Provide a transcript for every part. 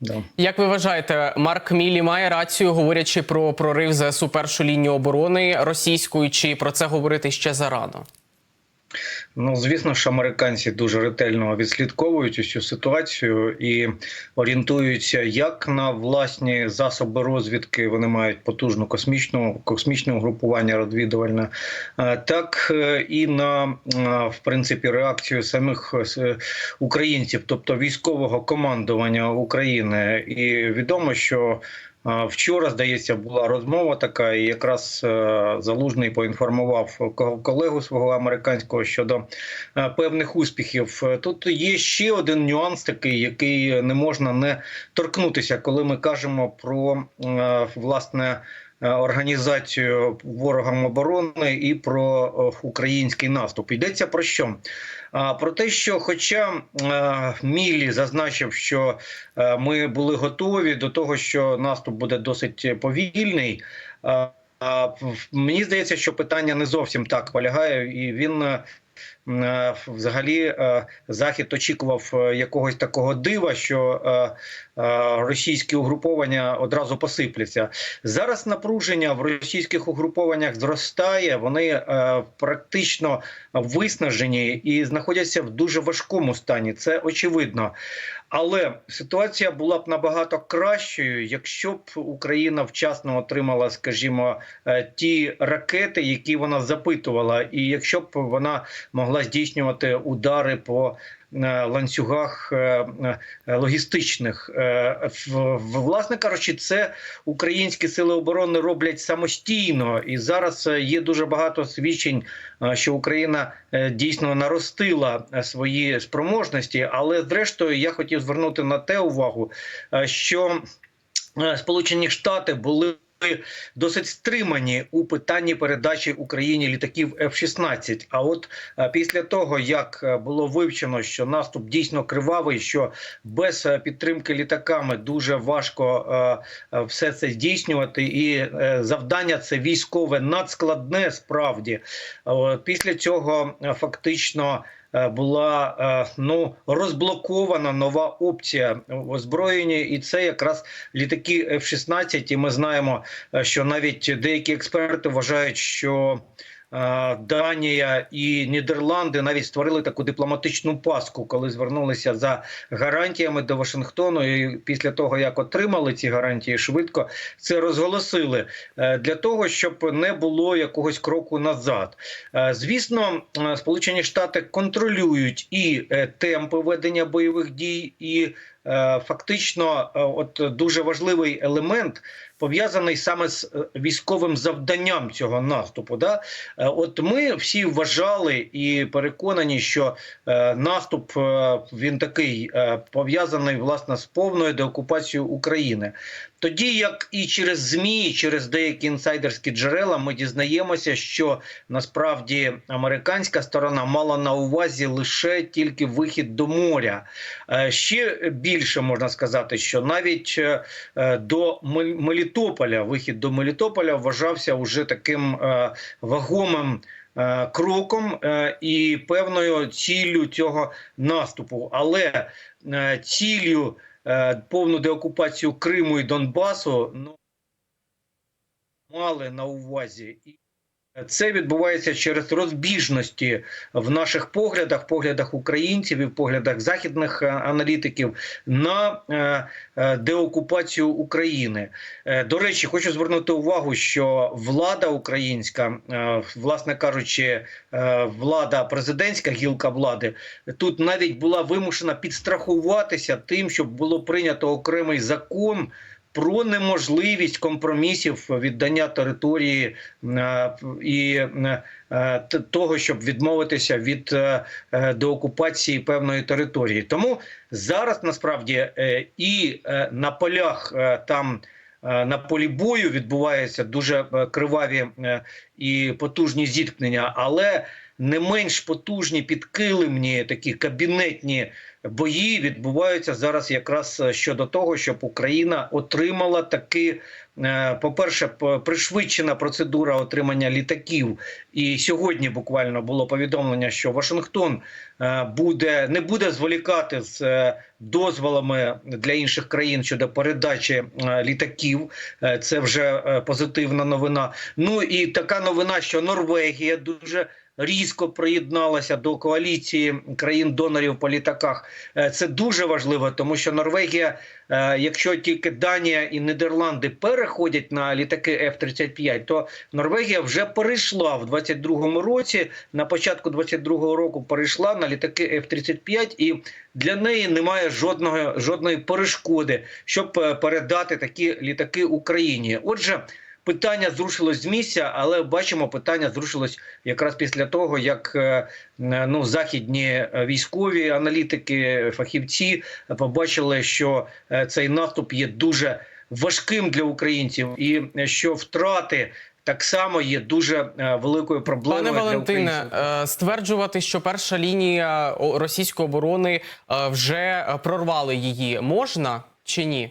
Да. Як ви вважаєте, Марк Мілі має рацію, говорячи про прорив ЗСУ першу лінію оборони російської, чи про це говорити ще зарано? Ну, звісно ж, американці дуже ретельно відслідковують усю ситуацію і орієнтуються як на власні засоби розвідки. Вони мають потужну космічну космічне угрупування розвідувальне, так е, і на е, в принципі реакцію самих е, українців, тобто військового командування України. І відомо, що Вчора, здається, була розмова така, і якраз е, залужний поінформував ко- колегу свого американського щодо е, певних успіхів. Тут є ще один нюанс, такий, який не можна не торкнутися, коли ми кажемо про е, власне. Е, Організацію ворогам оборони і про е, український наступ йдеться про що? Про те, що, хоча е, Мілі зазначив, що ми були готові до того, що наступ буде досить повільний. Мені здається, що питання не зовсім так полягає, і він взагалі е, захід очікував е, якогось такого дива, що е, е, російські угруповання одразу посипляться. Зараз напруження в російських угрупованнях зростає. Вони е, практично виснажені і знаходяться в дуже важкому стані. Це очевидно. Але ситуація була б набагато кращою, якщо б Україна вчасно отримала, скажімо, е, ті ракети, які вона запитувала, і якщо б вона могла здійснювати удари по ланцюгах е, е, логістичних, Е, власне кажучи, це українські сили оборони роблять самостійно, і зараз е, є дуже багато свідчень, е, що Україна е, дійсно наростила е, свої спроможності. Але зрештою, я хотів звернути на те увагу, е, що е, Сполучені Штати були. Досить стримані у питанні передачі Україні літаків F-16. А от е, після того, як е, було вивчено, що наступ дійсно кривавий, що без е, підтримки літаками дуже важко все це здійснювати, і завдання це військове надскладне справді. Після цього фактично. Е, Була е, ну розблокована нова опція в озброєнні, і це якраз літаки F-16. І ми знаємо, е, що навіть деякі експерти вважають, що Данія і Нідерланди навіть створили таку дипломатичну паску, коли звернулися за гарантіями до Вашингтону. І після того, як отримали ці гарантії, швидко це розголосили е, для того, щоб не було якогось кроку назад. Е, Звісно, е, Сполучені Штати контролюють і темпи ведення бойових дій, і фактично, от дуже важливий елемент пов'язаний саме з е, військовим завданням цього наступу. Да? Е, От ми всі вважали і переконані, що е, наступ він такий пов'язаний власне з повною деокупацією України. Тоді, як і через змі, і через деякі інсайдерські джерела, ми дізнаємося, що насправді американська сторона мала на увазі лише тільки вихід до моря. Е, Ще більше можна сказати, що навіть е, е, до Мелітополя, вихід до Мелітополя вважався уже таким вагомим. Кроком і певною ціллю цього наступу, але ціллю повну деокупацію Криму і Донбасу ну мали на увазі і. Це відбувається через розбіжності в наших поглядах, поглядах українців і в поглядах західних е, аналітиків на е, е, деокупацію України. До речі, хочу звернути увагу, що влада українська, власне кажучи, влада президентська гілка влади тут навіть була вимушена підстрахуватися тим, щоб було прийнято окремий закон. Про неможливість компромісів віддання території е, і е, того, щоб відмовитися від е, деокупації певної території. Тому зараз насправді і на полях там. На полі бою відбуваються дуже криваві і потужні зіткнення, але не менш потужні підкилимні такі кабінетні бої відбуваються зараз якраз е, щодо того, щоб Україна отримала таки. е, По-перше, пришвидшена процедура отримання літаків, і сьогодні буквально було повідомлення, що Вашингтон е, буде не буде зволікати з дозволами для інших країн щодо передачі літаків. Це вже позитивна новина. Ну і така новина, що Норвегія дуже різко приєдналася до коаліції країн-донорів по літаках. Е, Це дуже важливо, тому що Норвегія, е, якщо тільки Данія і Нідерланди переходять на літаки F-35, то Норвегія вже перейшла в 22-му році. На початку 22-го року перейшла на літаки F-35, і для неї немає жодного жодної перешкоди, щоб е, передати такі літаки Україні. Отже. Питання зрушилось з місця, але бачимо, питання зрушилось якраз після того, як е, ну західні е, військові аналітики, фахівці побачили, що е, цей наступ є дуже важким для українців, і е, що втрати так само є дуже е, великою проблемою Пане для Валентине, е, стверджувати, що перша лінія російської оборони е, вже е, прорвали її, можна чи ні?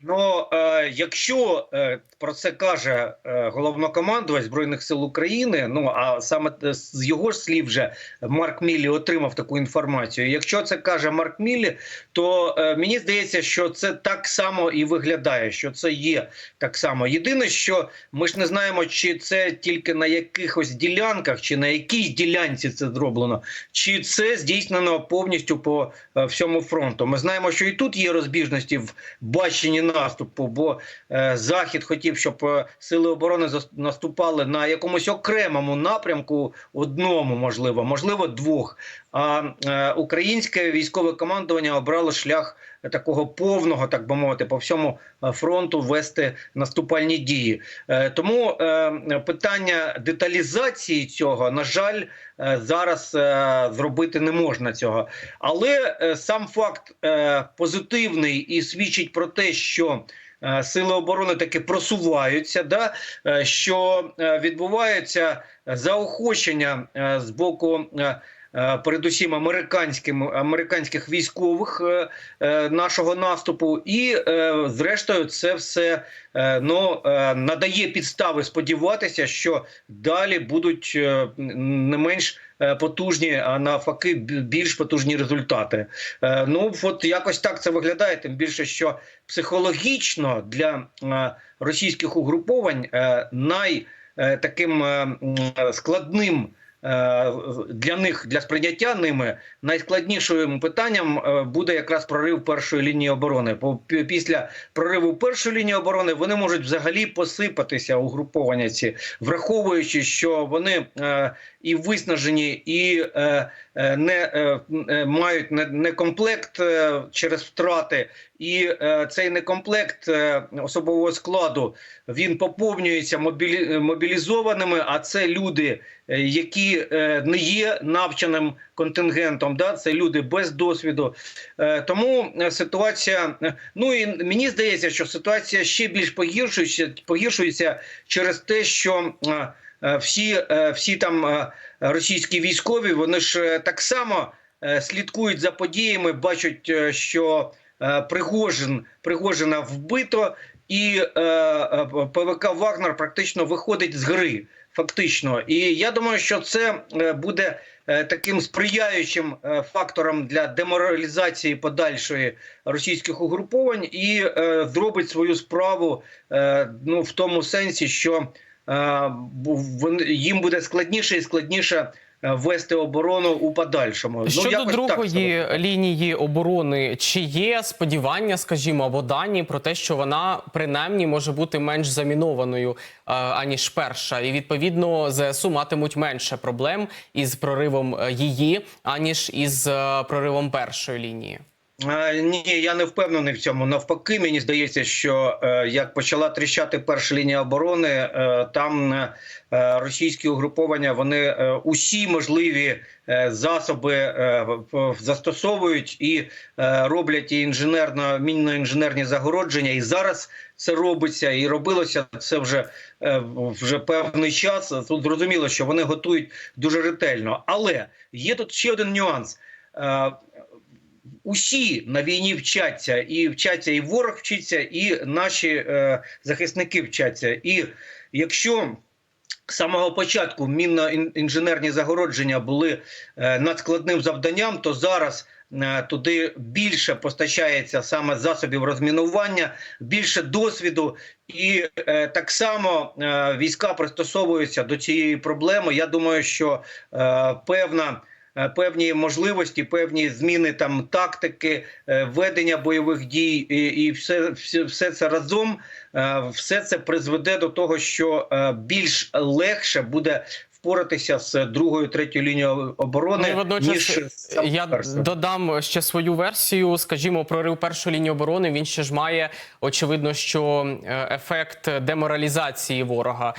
Ну, е, якщо е, про це каже е, головнокомандувач збройних сил України, ну а саме е, з його ж слів вже Марк Міллі отримав таку інформацію. Якщо це каже Марк Міллі, то е, мені здається, що це так само і виглядає, що це є так само. Єдине, що ми ж не знаємо, чи це тільки на якихось ділянках, чи на якійсь ділянці це зроблено, чи це здійснено повністю по всьому фронту. Ми знаємо, що і тут є розбіжності в баченні наступу, бо захід хотів, щоб е, сили оборони наступали на якомусь окремому напрямку, одному, можливо, можливо, двох. А е, українське військове командування обрало шлях такого повного, так би мовити, по всьому е, фронту вести наступальні дії. Тому питання деталізації цього, на жаль, зараз зробити не можна цього. Але сам факт позитивний і свідчить про те, що сили оборони таки просуваються, да? е, що е, відбувається заохочення е, з боку. е, е, Передусім американським американських військових е, е, нашого наступу, і е, зрештою це все е, ну, е, надає підстави сподіватися, що далі будуть е, не менш е, потужні, а навпаки, бі- більш потужні результати. Е, Ну от якось так це виглядає. Тим більше, що психологічно для е, російських угруповань е, най е, таким е, складним. Е, Для них для сприйняття ними найскладнішим питанням е, буде якраз прорив першої лінії оборони. Бо після прориву першої лінії оборони вони можуть взагалі посипатися угруповання ці, враховуючи, що вони е, і виснажені, і не е, е, мають не, не комплект е, через втрати, і е, цей некомплект е, особового складу він поповнюється мобілі, мобілізованими. А це люди, е, які е, не є навченим контингентом. Да, це люди без досвіду. Е, тому е, ситуація. е, Ну і мені здається, що ситуація ще більш погіршується, погіршується через те, що. Е, Всі, е, всі там е, російські військові, вони ж так само слідкують за подіями, бачать, що Пригожин, Пригожина вбито, і ПВК Вагнер практично виходить з гри. Фактично, і я думаю, що це буде таким сприяючим фактором для деморалізації подальшої російських угруповань і зробить свою справу ну в тому сенсі, що їм буде складніше і складніше е, вести оборону у подальшому. Щодо якось так другої лінії оборони, чи є сподівання, скажімо, або дані про те, що вона принаймні може бути менш замінованою е, аніж перша, і відповідно ЗСУ матимуть менше проблем із проривом е, її, аніж із е, проривом першої лінії. Ні, я не впевнений в цьому. Навпаки, мені здається, що е, як почала тріщати перша лінія оборони, е, там е, російські угруповання вони усі можливі засоби застосовують і роблять і інженерно мінно-інженерні загородження. І зараз це робиться і робилося це вже, вже певний час. Тут зрозуміло, що вони готують дуже ретельно. Але є тут ще один нюанс. Усі на війні вчаться, і вчаться і ворог вчиться, і наші е, захисники вчаться. І якщо з самого початку мінно-інженерні загородження були е, надскладним завданням, то зараз е, туди більше постачається саме засобів розмінування, більше досвіду, і е, так само е, війська пристосовуються до цієї проблеми. Я думаю, що е, певна певні можливості, певні зміни там тактики, е, ведення бойових дій, і, все, все, все це разом, е, все це призведе до того, що е, більш легше буде впоратися з другою, третьою лінією оборони, Ну, водночас ніж я додам ще свою версію. Скажімо, прорив першої лінії оборони. Він ще ж має очевидно, що е, ефект деморалізації ворога.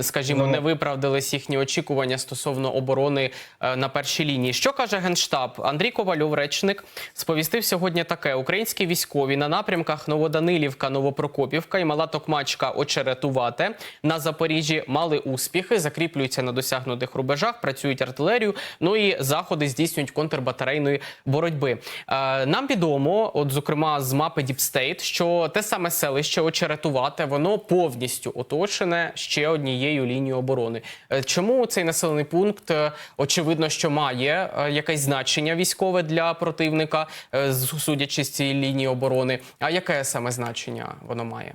Скажімо, Ну. не виправдались їхні очікування стосовно оборони е, на першій лінії. Що каже генштаб? Андрій Ковальов, речник, сповістив сьогодні таке: українські військові на напрямках Новоданилівка, Новопрокопівка і Мала Токмачка Очеретувате на Запоріжжі мали успіхи, закріплюються на досягнутих рубежах, працюють артилерію. Ну і заходи здійснюють контрбатарейної боротьби. Е, нам відомо, от зокрема з мапи State, що те саме селище Очеретувате, воно повністю оточене ще однією лінією оборони. Е, чому цей населений пункт е, очевидно, що має якесь значення військове для противника, судячи з цієї лінії оборони? А яке саме значення воно має?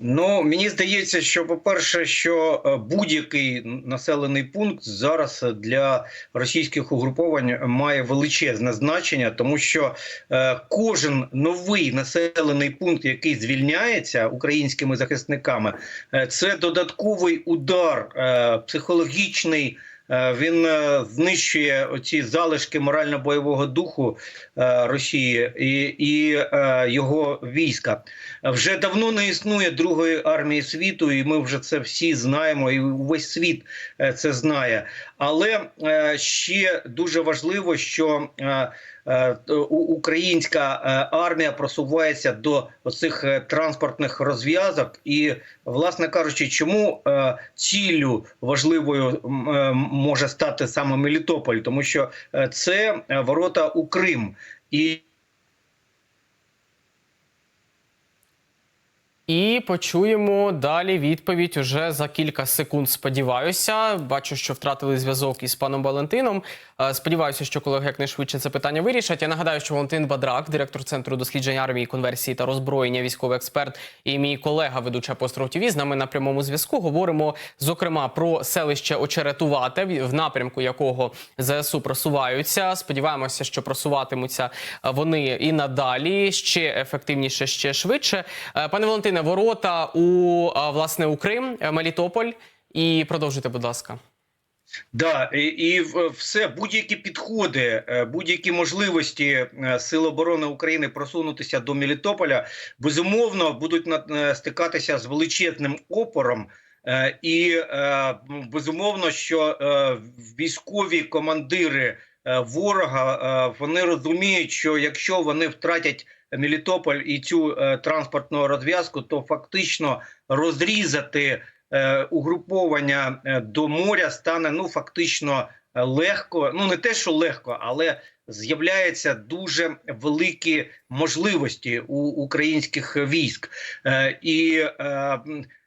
Ну мені здається, що по-перше, що е, будь-який населений пункт зараз для російських угруповань має величезне значення, тому що е, кожен новий населений пункт, який звільняється українськими захисниками, е, це додатковий удар психологічний. Е, Він е, знищує оці залишки морально-бойового духу е, Росії і, і його війська. Вже давно не існує другої армії світу, і ми вже це всі знаємо, і увесь світ це знає. Але ще дуже важливо, що українська е, армія просувається до оцих е, транспортних розв'язок, і, власне кажучи, чому е, ціллю важливою е, може стати саме Мелітополь, тому що е, це е, ворота у Крим. І І почуємо далі відповідь уже за кілька секунд. Сподіваюся, бачу, що втратили зв'язок із паном Валентином. Е, Сподіваюся, що колеги якнайшвидше це питання вирішать. Я нагадаю, що Валентин Бадрак, директор центру досліджень армії, конверсії та роззброєння, військовий експерт, і мій колега, ведуча Постров ТВ, з нами на прямому зв'язку. Говоримо зокрема про селище Очеретувате, в напрямку якого ЗСУ просуваються. Сподіваємося, що просуватимуться е, вони і надалі ще ефективніше, ще швидше. Е, Пане Валентине, ворота у власне у Крим, е, Мелітополь. І продовжуйте, будь ласка. Да, і, і все будь-які підходи, е, будь-які можливості е, Сил оборони України просунутися до Мелітополя безумовно будуть на- стикатися з величезним опором. І безумовно, що військові командири ворога вони розуміють, що якщо вони втратять Мелітополь і цю е, транспортну розв'язку, то фактично розрізати е, угруповання е, до моря стане ну фактично легко. Ну не те, що легко, але з'являються дуже великі можливості у українських військ, і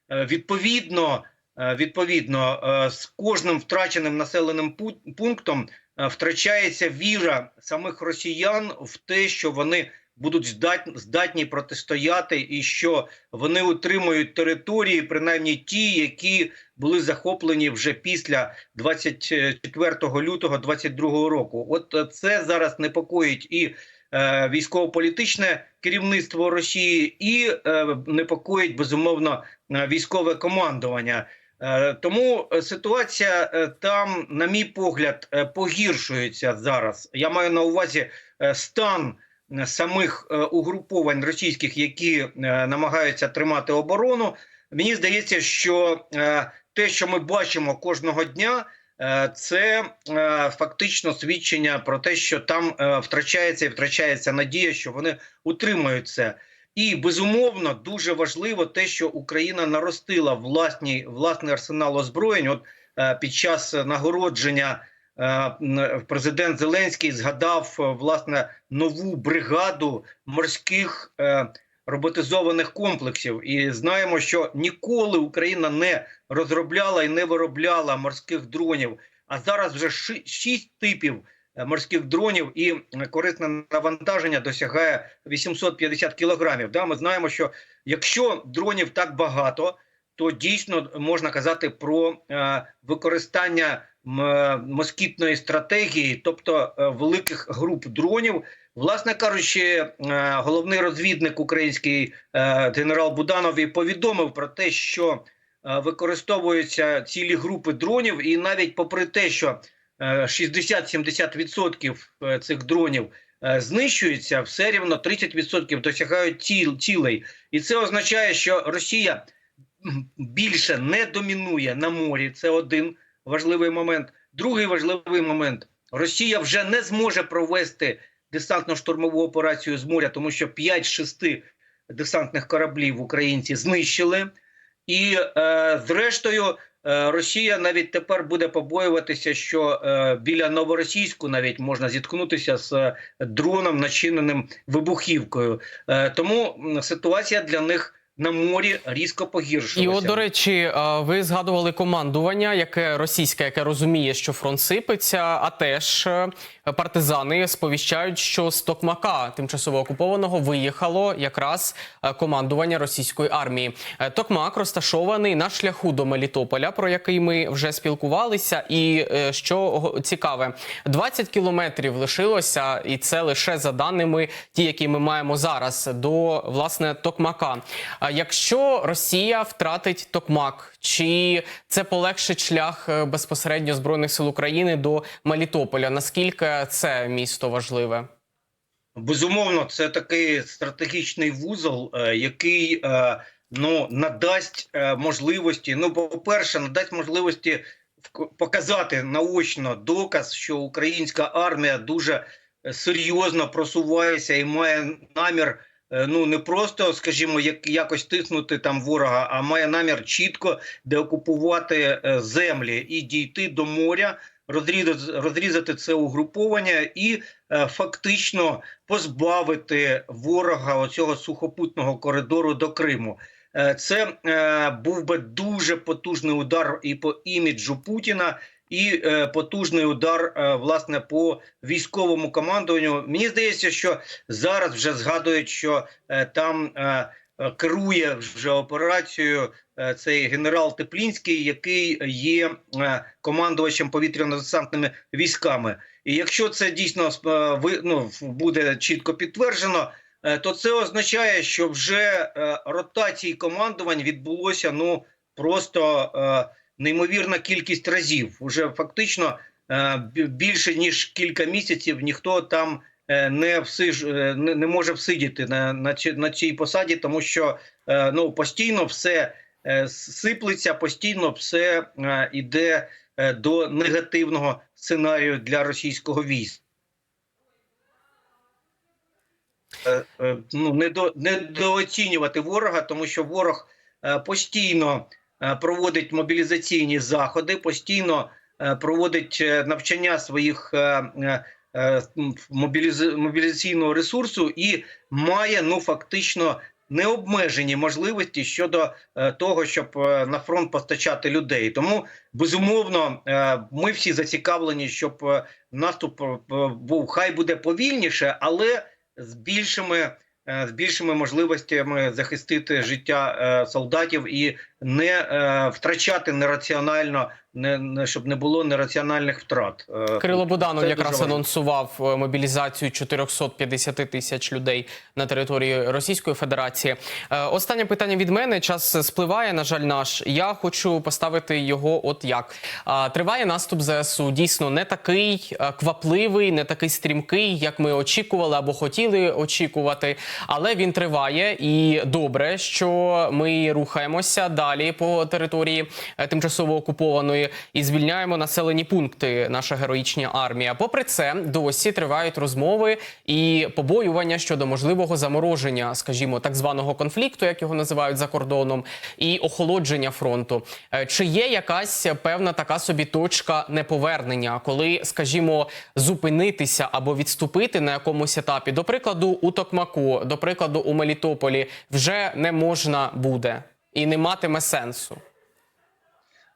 відповідно. Відповідно, з кожним втраченим населеним пу- пунктом втрачається віра самих росіян в те, що вони будуть здатні, здатні протистояти, і що вони утримують території, принаймні ті, які були захоплені вже після 24 лютого 22 року. От е, це зараз непокоїть і е, військово-політичне керівництво Росії, і е, непокоїть безумовно е, військове командування. Е, Тому ситуація там, на мій погляд, погіршується зараз. Я маю на увазі стан самих е, угруповань російських, які е, намагаються тримати оборону. Мені здається, що е, те, що ми бачимо кожного дня, е, це е, фактично свідчення про те, що там е, втрачається і втрачається надія, що вони утримують це. І безумовно дуже важливо те, що Україна наростила власні власний арсенал озброєнь. От е, під час нагородження е, президент Зеленський згадав е, власне нову бригаду морських е, роботизованих комплексів. І знаємо, що ніколи Україна не розробляла і не виробляла морських дронів. А зараз вже шість типів е, морських дронів, і е, корисне навантаження досягає 850 кілограмів. Да, ми знаємо, що якщо дронів так багато, то дійсно можна казати про е, використання е, москітної стратегії, тобто е, великих груп дронів. Власне кажучи, е, головний розвідник український е, генерал Буданов і повідомив про те, що використовуються цілі групи дронів, і навіть попри те, що е, 60-70% е, цих дронів знищуються, все рівно 30% досягають ціл, цілей. І це означає, що Росія більше не домінує на морі. Це один важливий момент. Другий важливий момент: Росія вже не зможе провести десантно-штурмову операцію з моря, тому що 5 з 6 десантних кораблів українці знищили. І е, зрештою, е, Росія навіть тепер буде побоюватися, що е, біля новоросійську навіть можна зіткнутися з е, дроном, начиненим вибухівкою. Тому ситуація для них на морі різко погіршилося. І от, до речі, ви згадували командування, яке російське, яке розуміє, що фронт сипеться, а теж е, партизани сповіщають, що з Токмака тимчасово окупованого виїхало якраз е, командування російської армії. Е, Токмак розташований на шляху до Мелітополя, про який ми вже спілкувалися. І е, що цікаве, 20 кілометрів лишилося, і це лише за даними, ті, які ми маємо зараз, до власне Токмака. Якщо Росія втратить Токмак, чи це полегшить шлях безпосередньо збройних сил України до Мелітополя? Наскільки це місто важливе? Безумовно, це такий стратегічний вузол, е, який е, ну надасть е, можливості. Ну, по-перше, надасть можливості показати наочно доказ, що українська армія дуже серйозно просувається і має намір. Ну не просто, скажімо, як якось тиснути там ворога, а має намір чітко деокупувати землі і дійти до моря, розрізати, розрізати це угруповання і е, фактично позбавити ворога оцього сухопутного коридору до Криму. Е, Це е, був би дуже потужний удар і по іміджу Путіна, і е, потужний удар е, власне по військовому командуванню. Мені здається, що зараз вже згадують, що е, там е, керує вже операцією е, цей генерал Теплінський, який є е, командувачем повітряно-десантними військами. І якщо це дійсно е, ну, буде чітко підтверджено, е, то це означає, що вже е, ротації командувань відбулося ну просто е, неймовірна кількість разів. Уже фактично е, більше ніж кілька місяців ніхто там е, не всиж, е, не, не може всидіти на, на, на цій посаді, тому що е, ну постійно все е, сиплеться, постійно все е, іде е, до негативного сценарію для російського війська. Е, е, ну, недо, недооцінювати ворога, тому що ворог е, постійно е, проводить мобілізаційні заходи, постійно е, проводить е, навчання своїх е, мобіліз- мобілізаційного ресурсу і має ну фактично необмежені можливості щодо е, того, щоб е, на фронт постачати людей. Тому безумовно ми всі зацікавлені, щоб наступ був хай буде повільніше, але з більшими. З більшими можливостями захистити життя солдатів і не е, втрачати нераціонально, не, не щоб не було нераціональних втрат. Е, Кирило Буданов це якраз важливо. анонсував е, мобілізацію 450 тисяч людей на території Російської Федерації. Е, Останнє питання від мене. Час спливає. На жаль, наш. Я хочу поставити його. От як А, триває наступ ЗСУ. Дійсно, не такий е, квапливий, не такий стрімкий, як ми очікували або хотіли очікувати. Але він триває, і добре, що ми рухаємося далі по території е, тимчасово окупованої і звільняємо населені пункти. Наша героїчна армія. Попри це, досі тривають розмови і побоювання щодо можливого замороження, скажімо, так званого конфлікту, як його називають за кордоном, і охолодження фронту. Е, Чи є якась певна така собі точка неповернення, коли, скажімо, зупинитися або відступити на якомусь етапі, до прикладу, у Токмаку, до прикладу, у Мелітополі, вже не можна буде і не матиме сенсу.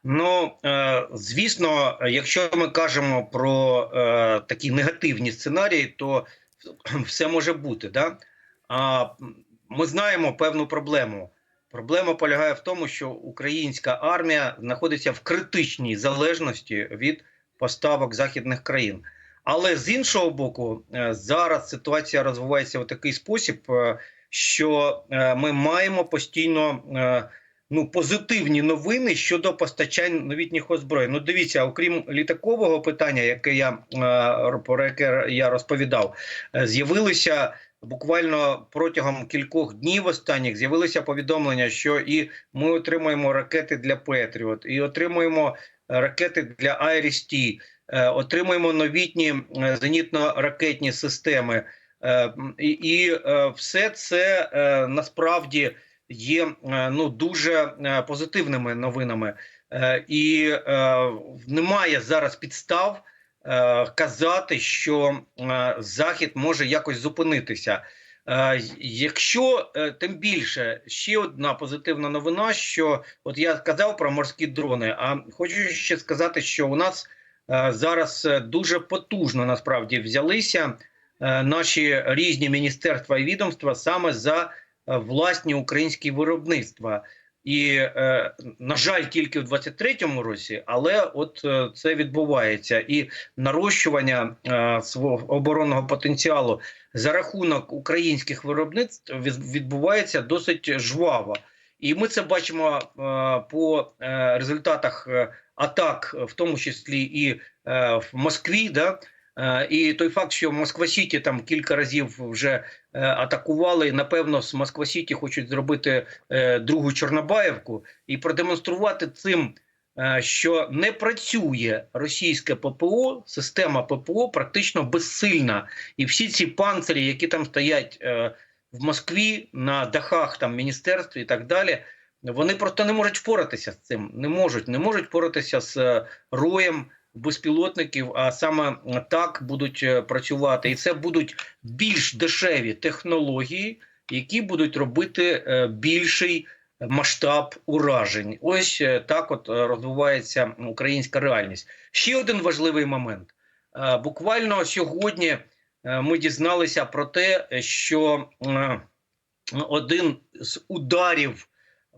Ну е, звісно, якщо ми кажемо про е, такі негативні сценарії, то все може бути. Да? А ми знаємо певну проблему. Проблема полягає в тому, що українська армія знаходиться в критичній залежності від поставок західних країн. Але з іншого боку, е, зараз ситуація розвивається в такий спосіб, що е, ми маємо постійно. е, ну, позитивні новини щодо постачань новітніх озброєнь. Ну, дивіться, окрім літакового питання, яке я е, про яке я розповідав, з'явилися буквально протягом кількох днів останніх з'явилися повідомлення, що і ми отримуємо ракети для Петріот, і отримуємо ракети для Айріс-Т, е, отримуємо новітні зенітно-ракетні системи. Е, І, і е, все це е, насправді є ну дуже позитивними новинами, і немає зараз підстав казати, що захід може якось зупинитися. Якщо тим більше ще одна позитивна новина, що от я казав про морські дрони, а хочу ще сказати, що у нас зараз дуже потужно насправді взялися наші різні міністерства і відомства саме за е, власні українські виробництва. І, е, на жаль, тільки в 23-му році, але от е, це відбувається. І нарощування е, свого оборонного потенціалу за рахунок українських виробництв відбувається досить жваво. І ми це бачимо е, по е, результатах е, атак, в тому числі і е, в Москві. Да? Е, І той факт, що Москва Сіті там кілька разів вже е, атакували, і напевно з Москва Сіті хочуть зробити е, другу Чорнобаївку і продемонструвати цим, що не працює російське ППО, система ППО практично безсильна. І всі ці панцирі, які там стоять в Москві на дахах там міністерств і так далі. Вони просто не можуть впоратися з цим. Не можуть, не можуть впоратися з роєм безпілотників, а саме так будуть е, працювати. І це будуть більш дешеві технології, які будуть робити е, більший масштаб уражень. Ось е, так от розвивається українська реальність. Ще один важливий момент. Буквально сьогодні ми дізналися про те, що один з ударів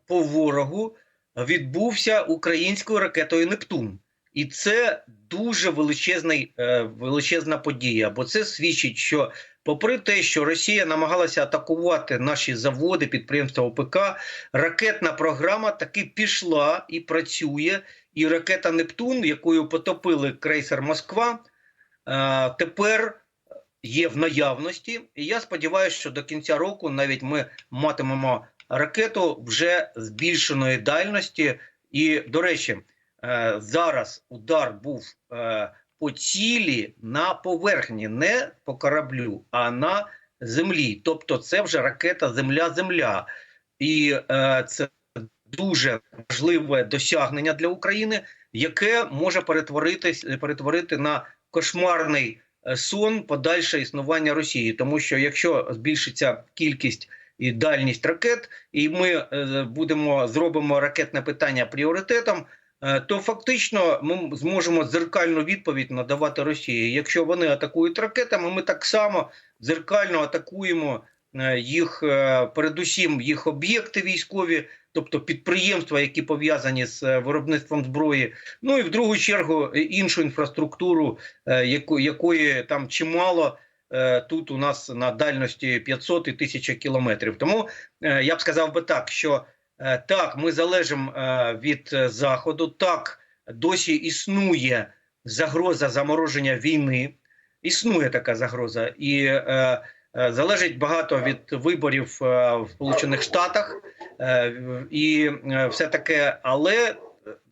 по ворогу відбувся українською ракетою Нептун. І це дуже величезний, е, величезна подія, бо це свідчить, що, попри те, що Росія намагалася атакувати наші заводи, підприємства ОПК, ракетна програма таки пішла і працює. І ракета Нептун, якою потопили крейсер Москва, е, тепер є в наявності. І я сподіваюся, що до кінця року навіть ми матимемо ракету вже збільшеної дальності. І, до речі, зараз удар був е, по цілі на поверхні, не по кораблю, а на землі. Тобто, це вже ракета Земля-Земля. І е, це дуже важливе досягнення для України, яке може перетворитись перетворити на кошмарний е, сон подальше існування Росії, тому що якщо збільшиться кількість і дальність ракет, і ми е, будемо зробимо ракетне питання пріоритетом. Е, То фактично ми зможемо дзеркальну відповідь надавати Росії. Якщо вони атакують ракетами, ми так само дзеркально атакуємо е, їх е, передусім їх об'єкти військові, тобто підприємства, які пов'язані з виробництвом зброї. Ну і в другу чергу іншу інфраструктуру, якої там чимало. Тут у нас на дальності 500 і 1000 кілометрів. Тому я б сказав би так, що так, ми залежимо е, від е, заходу. Так, досі існує загроза замороження війни. Існує така загроза, і е, е, залежить багато від виборів е, в Сполучених Штатах е, і е, все таке. Але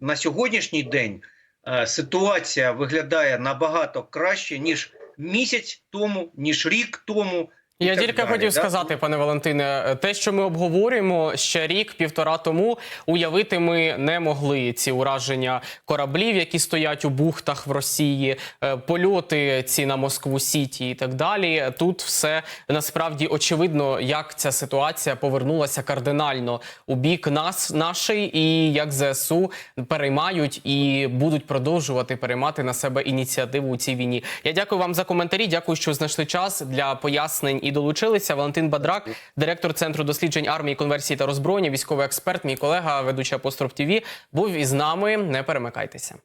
на сьогоднішній день е, ситуація виглядає набагато краще ніж місяць тому, ніж рік тому. Я тільки далі, хотів да? сказати, пане Валентине, те, що ми обговорюємо ще рік-півтора тому, уявити ми не могли ці ураження кораблів, які стоять у бухтах в Росії, е, польоти ці на Москву Сіті і так далі. Тут все насправді очевидно, як ця ситуація повернулася кардинально у бік нас, нашої, і як ЗСУ переймають і будуть продовжувати переймати на себе ініціативу у цій війні. Я дякую вам за коментарі. Дякую, що знайшли час для пояснень і долучилися. Валентин Бадрак, директор центру досліджень армії, конверсії та роззброєння, військовий експерт, мій колега, ведучий Апостроп ТВ, був із нами. Не перемикайтеся.